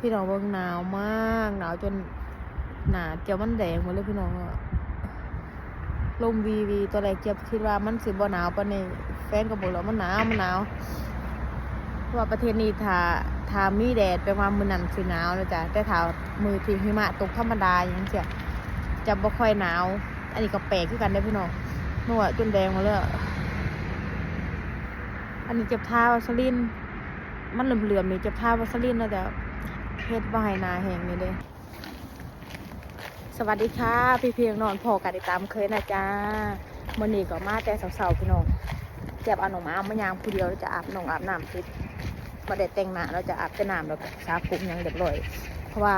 พี่น้องเบิ่งหนาวมาก หนาวจนหนาเจียวมันแดงหมดเลยพี่น้องอะลมวีวีตัวแรกเจียบคิดว่ามันสิบ่หนาวปานนี้แฟนก็บอกแล้วมันหนาวมันหนาวเพราะว่าประเทศนี้ถ้าถ้ามีแดดแปลว่ามื้อนั้นสิหนาวนะจ๊ะแต่ถ้ามือที่หิมะตกธรรมดาอย่างเงี้ยจะบ่ค่อยหนาว อันนี้ก็แปลกคือกันได้พี่น้องนัวจนแดงหมาเลยอะอันนี้เจ็บเท้าวัสลินมันเหลื่อมๆนี่เจ็บเท้าวัสลินนะจ๊ะ เฮ็ดบ่ให้หนาแห้งนี่เด้สวัสดีค่ะ พี่เพียงนอนพอกันติดตามเคยนะจ้ามื่อนี้ก็มาแต่เสาๆพี่น้องเจ็บเอาหนองมาอามายางผู้เดียวจะอาบหนองอาบน้ำทิศมาเด็ดแต่งหน้าเราจะอาบแต่น้ำแล้วก็สาผมยังเรียบร้อยเพราะว่า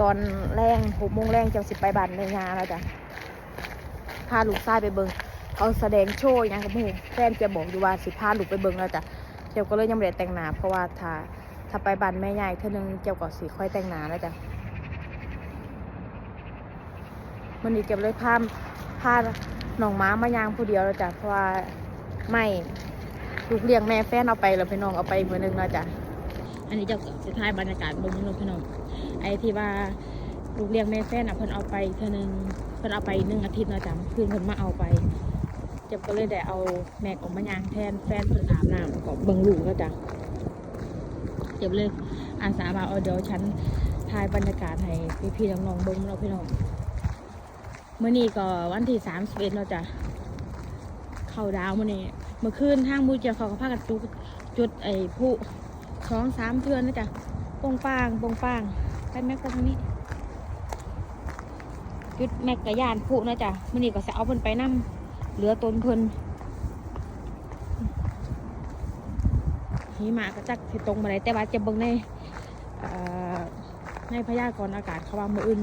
ตอนแรงหกโมงแรงจะสิบไปบ้านในงานแล้วจ้ะพาลูกชายไปเบิงเขาแสดงโชว์ยังกับหมูแฟนจะบอกอยู่ว่าสิพาลูกไปเบิงแล้วจ้ะเจ้าก็เลยยังไม่ได้แต่งหน้าเพราะว่าถ้า ถ้าไปบ้านแม่ใหญ่เท่านึงเจ้าก็สิค่อยแต่งหน้าแล้วจ้ะมันนี้เก็บเลยพาพาหนองม้ามายางผู้เดียวแล้วจ้ะเพราะว่าไม่ลูกเลี้ยงแม่แฟนเอาไปแล้วพี่น้องเอาไปมือนึงแล้วจ้ะอันนี้จะสุดท้ายบรรยากาศบนถนนพี่น้องไอ้ที่ว่าลูกเลี้ยงแม่แฟนอะเพิ่นเอาไปเท่านึงเพิ่นเอาไปหนึ่งอาทิตย์แล้วจ้ะคืนเพิ่นมาเอาไปเจ็บก็เลยได้เอาแม็กออกมายางแทนแฟนเพิ่นอาบน้ำก็เบิ่งลูกแล้วจ้ะ เจ็บเลยอาสามาเอาเดี๋ยวฉันถ่ายบรรยากาศให้พี่ๆน้องๆเบิ่งเราพี่น้องเมื่อนี้ก็วันที่สามสิบเอ็ดเราจะเข้าดาวเมื่อนี้เมื่อคืนทางมูเจียเขาก็พากันจุดจุดไอ้ผู้สองสามเทือนนะจ๊ะปงปางปงปางไปแม็กก็ทางนี้จุดแม็กกะยานผู้นะจ๊ะเมื่อนี้ก็จะเอาเพิ่นไปนั่งเหลือตนเพิ่น หิมะก็จักสิตรงมาไหนแต่ว่าจะเบิ่งในในพยากรณ์อากาศเขาว่ามืออื่น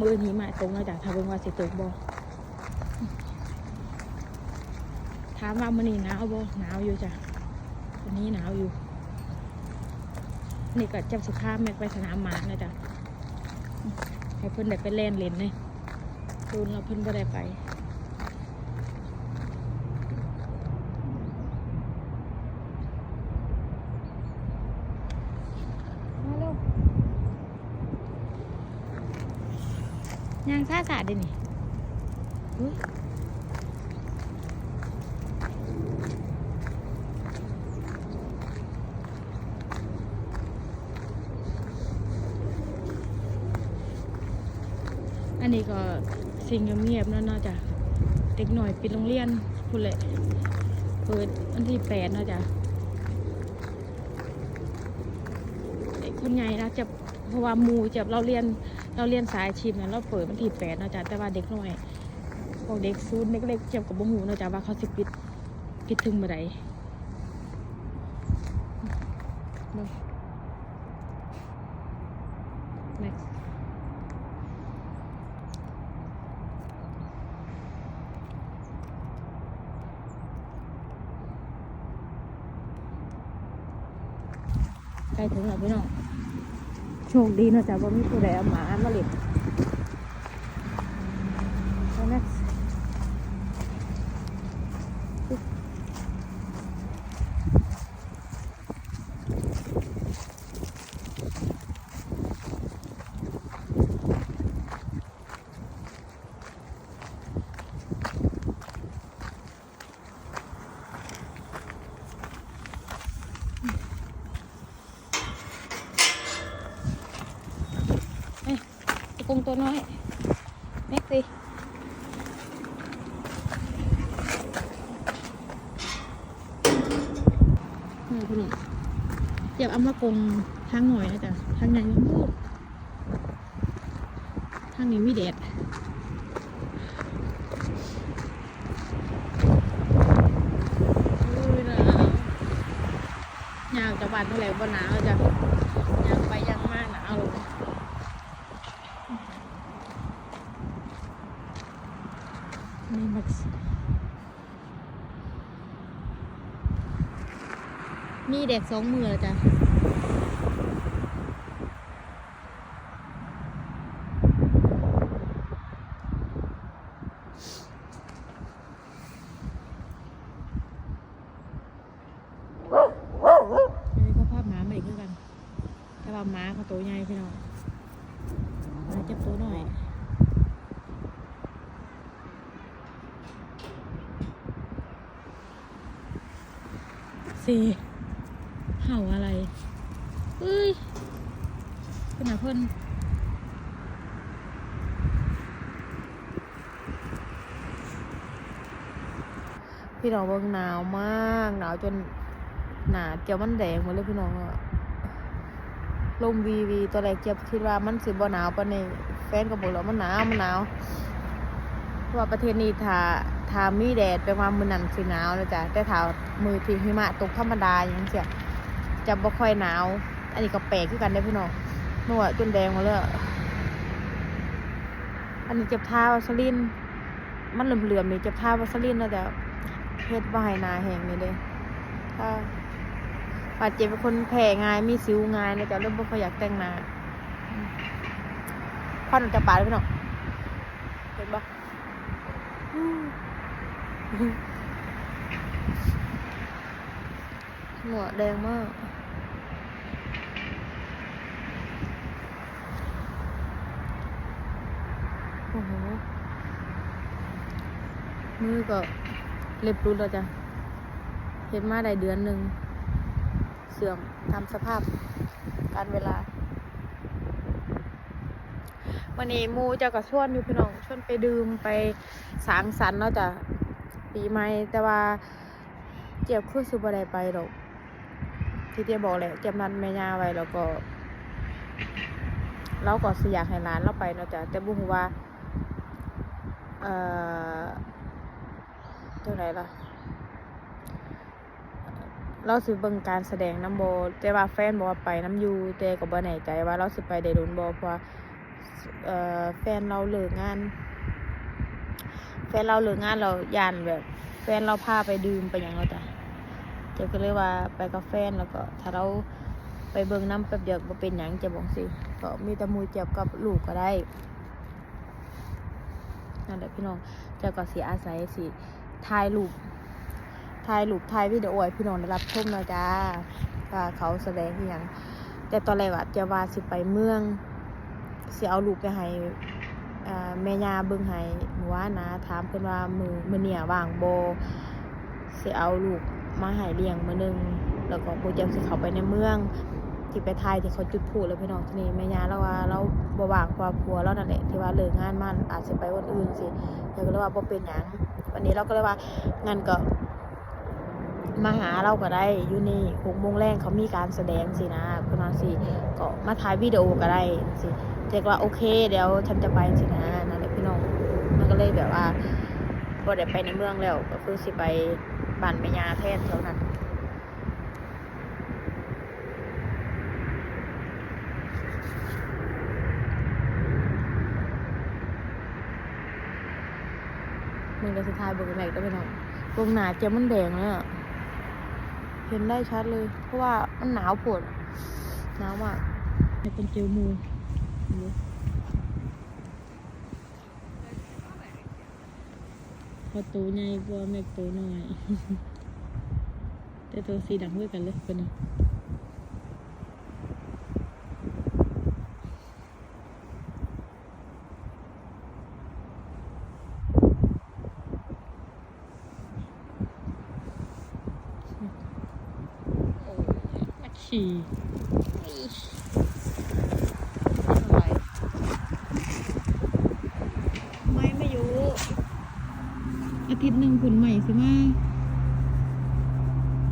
มือนี้มาตรงแล้วจ้ะถ้าเบิ่งว่าสิตกบ่ถามว่ามื้อนี้หนาวบ่หนาวอยู่จ้ะวันนี้หนาวอยู่ นี่ก็จับสิพาแม็กไปสนามหมานะจ้ะให้เพิ่นได้ไปเล่นเล่นเลยดูแล้วเพิ่นบ่ได้ไป มาเร็ว ยางซ่าสาดเดนี่ยอันนี้ก็สิ่งเงียบๆแล้วเนาะจ้ะเด็กหน่อยปิดโรงเรียนพูดเลยเปิดวันที่แปดนาะจ้ะคนใหญ่นะจะเพราะว่ามูจะเราเรียน เราเรียนสายอาชีพนั้นเราเปิดวันที่แปดเนาะจ๊ะแต่ว่าเด็กน้อยพวกเด็กซูนเด็กๆเจ็บกับบ่หูเนาะจ๊ะว่าเขาสิปิดปิดถึงเมื่อใดเบิ่ง next ใกล้ถึงแล้วพี่น้อง โชคดีนะจ๊ะว่ามีผู้ใดเอาหมามาเล่นเอานะไอ้กง ตัวน้อยแม็กซี่นี่พี่นี่เจ็บเอามากงทางหน่อยนะจ๊ะทางไหนยังพูดทางนี้มีแดดอยาวยาวจากบ้านเท่าไหร่บ่หนาวจ้ะยางไปยางมากหนาวเลย นี่มัก มีเด็กสองมือแล้วจ้ะอันนี้ก็ภาพหมาใหม่คือกันแต่ว่าหมาม้าเขาตัวใหญ่พี่น้องมาจับตัวหน่อยสี่ ห่าอะไรเอ้ยเป็นหนาเพิ่นพี่น้องเบิ่งหนาวมากหนาวจนหนาเจียวมันแดงหมดเลยพี่น้องอะลมวีวีตัวแรกเจียบคิดว่ามันสิบ่หนาวปานนี้แฟนก็บอกแล้วมันหนาวมันหนาวเพราะว่าประเทศนี้ถ้าถ้ามีแดดแปลว่ามื้อนั้นสิหนาวนะจ๊ะแต่ถ้ามือที่หิมะตกธรรมดาอย่างเงี้ย จะบ่ค่อยหนาว อันนี้ก็แปลกคือกันได้พี่น้องเมื่อวานจนแดงหมาเลยอะอันนี้เจ็บเท้าวัสลิน มันเหลื่อมๆนี่เจ็บเท้าวัสลินนะจ๊ะเฮ็ดบ่ให้หนาแห้งนี่เด้ถ้าบาดเจ็บเป็นคนแพ้ง่ายมีสิวง่ายนะจ๊ะเริ่มบ่ค่อยอยากแต่งหน้าอืมควันออกจากปากเลยพี่น้องเห็นบ่อืม หัวแดงมากโอ้โหมือก็เล็บรุดแล้วจ้ะเห็นมาได้เดือนหนึ่ง เสื่อมตามสภาพการเวลาวันนี้มูจะกับชวนอยู่พี่น้องชวนไปดื่มไปสางสรรค์เนาะจ้ะปีใหม่แต่ว่าเจ็บคือสุบได้ไปดอก ที่เจ๊บอกแหละจ็บนัดแม่ย่าไว้แล้วก็ เราก็สิอยากให้ร้านเราไปเนาะจ้ะแต่บุ้งว่า เอ่อจังไหรล่ะ เราสิเบิ่งการแสดงน้ำโบแต่ว่าแฟนบอกว่าไปน้ำยูแต่ก็บ่แน่ใจว่าเราสิไปได้โดนบ่เพราะว่าเอ่อแฟนเราเลิกงาน แฟนเราเลิกงานเราย่านแบบ แฟนเราพาไปดื่มไปยังเราจ้ะ จ๊ก็เลยว่าไปกับแฟนแล้วก็ถ้าเราไปเบิ่งน้ำแป๊บเดียวบ่เป็นหยังจะบอกสิก็มีแต่มูเจ็บกับลูกก็ได้นั่นแหละพี่น้องเจ้าก็สีอาศัยสิถ่ายรูปถ่ายรูปถ่ายวิดีโอให้พี่น้องได้รับชมนะจ้าว่าเขาแสดงอย่างแต่ตอนแรกอะจะว่าสิไปเมืองสิเอารูปไปให้แม่ยาเบิ่งให้หมู่ว่านะถามเพิ่นว่ามือมือเนี่ยว่างโบ่สิเอาลูก มาให้เลี้ยงมื้อหนึง แล้วก็บ่จำสิเขาไปในเมือง ที่ไปไทยที่เขาจุดพลุแล้วพี่น้องที่นี่แม่ยาเราว่าเราบวางเพราะว่าผัวเรานั่นแหละที่ว่าเลิกงานมันอาจจะไปวันอื่นสิเธอก็เลยว่าบ่เป็นหยังวันนี้เราก็เลยว่างั้นก็มาหาเราก็ได้อยู่นี่หกโมงแรงเขามีการแสดงสินะประมาณสิก็มาถ่ายวิดีโอก็ได้สิเจ๊กว่าโอเคเดี๋ยวฉันจะไปสินะนั่นแหละพี่น้องมันก็เลยแบบว่าบ่ได้ไปในเมืองแล้วก็คือสิไป บ้านแม่ยาแทนแถวนั้นมึงก็สุดท้ายเบิ่งแหลกได้ไปหน่อยเบิ่งหนาเจียมันแดงเลยอะเห็นได้ชัดเลย เพราะว่ามันหนาวปวดหนาวมากให้เป็นเจลมูดู พอตัวใหญ่กว่าแม็กตัวน้อย แต่ตัวสีดำด้วยกันเลยเป็นไงมาขี่อะไรไม่ไม่อยู่ อา ทิตย์หนึ่งผุนใหม่สิมา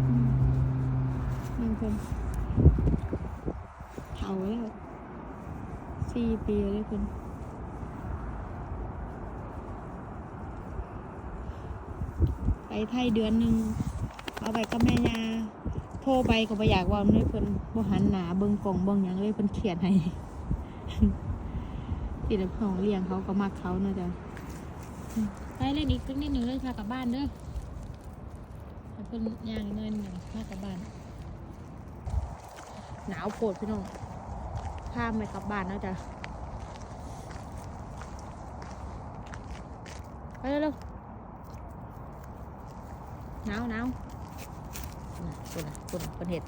อืมหนึ่งคนเผาแล้วสี่ปีแล้วคนไปไทยเดือนหนึ่งเอาไปกับแม่ยาโทรไปก็บ่อยากเว่าเลยเพิ่นบ่หันหนาเบิ่งกล่องเบิ่งหยังเลยเพิ่นเขียนให้ติดของเลี้ยงเขาก็มักเขาเนาะจ้ะ ไปเล่นอีกสักนิดหนึ่งเลยค่ะกลับบ้านเด้อให้เพิ่นย่างเงินหนึ่งพากลับบ้าน หนาวโผดพี่น้องพาไม่กลับบ้านนะจ๊ะไปเร็วหนาวหนาวน่ะคุณน่ะคุณน่ะเป็นเห็ด